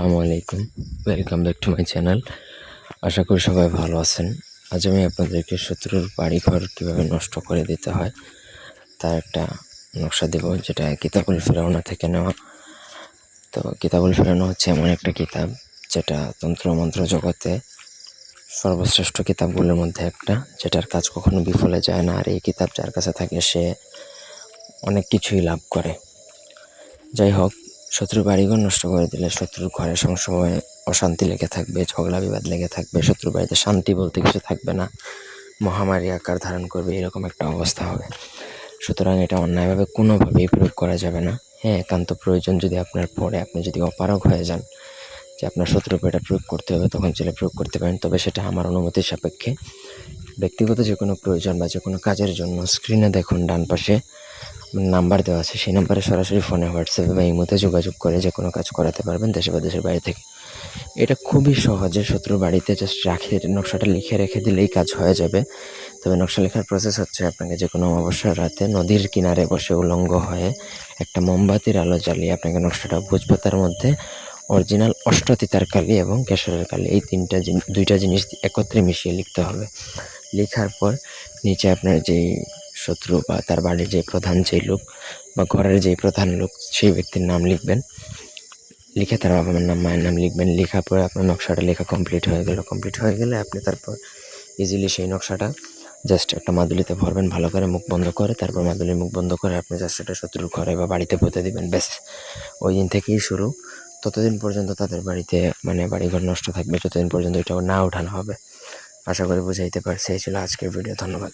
আসসালামু আলাইকুম। Welcome back to my channel আশা করি সবাই ভালো আছেন। আজ আমি আপনাদেরকে শত্রুর বাড়িঘর কীভাবে নষ্ট করে দিতে হয়, তার একটা নকশা দেব, যেটা কিতাবুল ফেরাউনা থেকে নেওয়া। তো কিতাবুল ফেরানো হচ্ছে এমন একটা কিতাব, যেটা তন্ত্রমন্ত্র জগতে সর্বশ্রেষ্ঠ কিতাবগুলোর মধ্যে একটা, যেটার কাজ কখনো বিফলে যায় না। আর এই কিতাব যার কাছে থাকে, সে অনেক কিছুই লাভ করে। যাই হোক শত্রুর বাড়িঘর নষ্ট করে দিলে শত্রুর ঘরে সবসময় অশান্তি লেগে থাকবে, ঝগড়া বিবাদ লেগে থাকবে, শত্রুর বাড়িতে শান্তি বলতে কিছু থাকবে না। মহামারী আকার ধারণ করবে, এরকম একটা অবস্থা হবে। সুতরাং এটা অন্যায়ভাবে কোনোভাবেই প্রয়োগ করা যাবে না। হ্যাঁ একান্ত প্রয়োজন যদি আপনার পরে আপনি যদি অপারগ হয়ে যান যে আপনার উপর এটা প্রয়োগ করতে হবে, তখন চলে প্রয়োগ করতে পারেন। তবে সেটা আমার অনুমতির সাপেক্ষে। ব্যক্তিগত যে কোনো প্রয়োজন বা যে কোনো কাজের জন্য স্ক্রিনে দেখুন ডান পাশে। নাম্বার দেওয়া আছে, সেই নাম্বারে সরাসরি ফোনে, হোয়াটসঅ্যাপে বা ইমোতে যোগাযোগ করে যে কোনো কাজ করাতে পারবেন দেশে বা দেশের বাইরে থেকে। এটা খুবই সহজে শত্রুর বাড়িতে জাস্ট রাখে, নকশাটা লিখে রেখে দিলেই কাজ হয়ে যাবে। তবে নকশা লেখার প্রসেস হচ্ছে আপনাকে যে কোনো অবসর রাতে নদীর কিনারে বসে উলঙ্গ হয়ে একটা মোমবাতির আলো জ্বালিয়ে আপনাকে নকশাটা ভোজপাতার মধ্যে অরিজিনাল অষ্টতিতার কালি এবং কেশরের কালি, এই তিনটা দুইটা জিনিস একত্রে মিশিয়ে লিখতে হবে। লেখার পর নিচে আপনার যেই শত্রু বা তার বাড়ির যে প্রধান যেই লোক বা ঘরের যেই প্রধান লোক, সেই ব্যক্তির নাম লিখবেন। লিখে তার বাবা মার নাম, মায়ের নাম লিখবেন। লেখার পরে আপনার নকশাটা লেখা কমপ্লিট হয়ে গেল। কমপ্লিট হয়ে গেলে আপনি তারপর ইজিলি সেই নকশাটা জাস্ট একটা মাদুলিতে ভরবেন, ভালো করে মুখ বন্ধ করে, তারপর মাদুলির মুখ বন্ধ করে আপনি জাস্ট এটা শত্রুর ঘরে বা বাড়িতে পুঁতে দিবেন। ব্যাস। ওই দিন থেকেই শুরু। ততদিন পর্যন্ত তাদের বাড়িতে মানে বাড়িঘর নষ্ট থাকবে, যতদিন পর্যন্ত এটা না ওঠানো হবে। আশা করি বুঝাইতে পারছি। এই ছিল আজকের ভিডিও ধন্যবাদ।